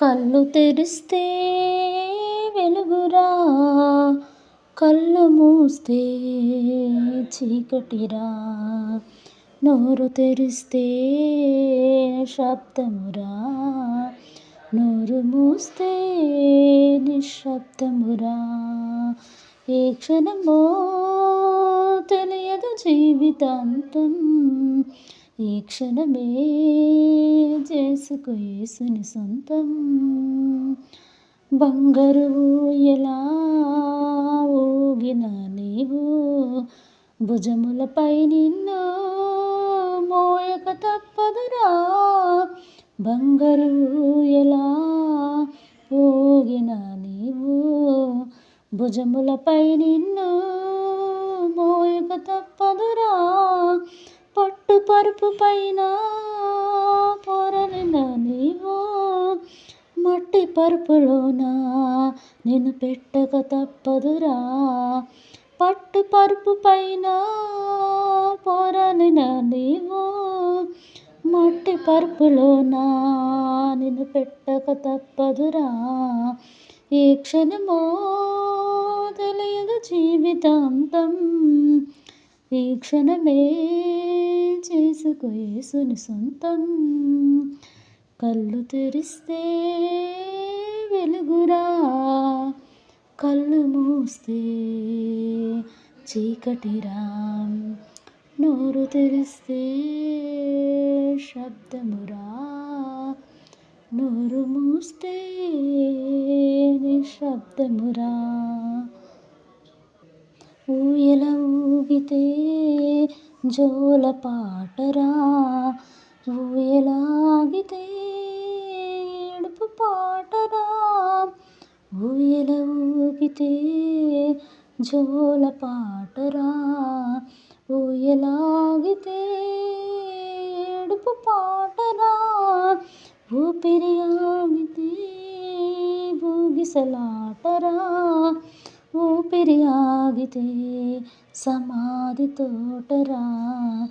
కళ్ళు తెరిస్తే వెలుగురా కళ్ళు మూస్తే చీకటిరా. నోరు తెరిస్తే శబ్దమురా నోరు మూస్తే నిశ్శబ్దమురా. ఏ క్షణమో తెలియదు జీవితాంతం ఈ క్షణమే చేసుకు యేసుని సొంతం. బంగారు ఎలా ఊగిన నీవు? భుజములపై నిన్ను మోయక తప్పదురా. బంగారు ఎలా ఊగిన నీవు? భుజములపై నిన్ను మోయక తప్పదురా. పట్టు పరుపు పైన పొరలిన నీవు మట్టి పరుపులోన నేను పెట్టక తప్పదురా. పట్టు పరుపు పైన పొరలిన నీవు మట్టి పరుపులోన నేను పెట్టక తప్పదురా. ఈ క్షణమో తెలియదు జీవితాంతం ఈ క్షణమే చేసుకో యేసుని సొంతం. కళ్ళు తెరిస్తే వెలుగురా కళ్ళు మూస్తే చీకటిరా. నోరు తెరిస్తే శబ్దమురా నోరు మూస్తే నిశ్శబ్దమురా. ఊగితే జోల పాటరా? ఊయలాగితే ఏడుపు పాటరా? ఊయల ఊగితే జోల పాటరా? ఊయలాగితే ఏడుపు పాటరా? ఊపిరి ఆగితే ఊగిసలాటరా? ఊపిరి ఆగితే సమాధి తోటరా.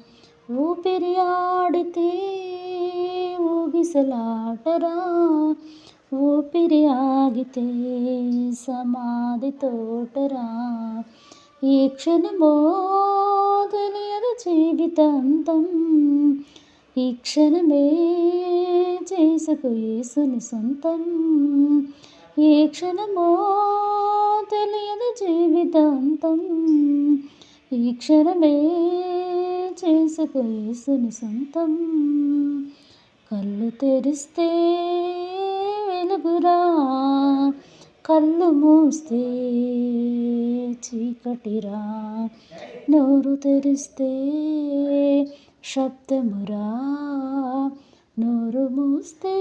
ఊపిరి ఆడితే ఊగిసలాటరా. ఊపిరి ఆగితే సమాధి తోటరా. ఈ క్షణమో తెలియదు జీవితాంతం. ఈ క్షణమే చేసుకు యేసుని సొంతం. ఏ క్షణమో సొంతం. ఈ క్షణమే చేసుకు సొంతం. కళ్ళు తెరిస్తే వెలుగురా కళ్ళు మూస్తే చీకటిరా. నోరు తెరిస్తే శబ్దమురా నోరు మూస్తే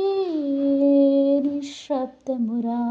నిశ్శబ్దమురా.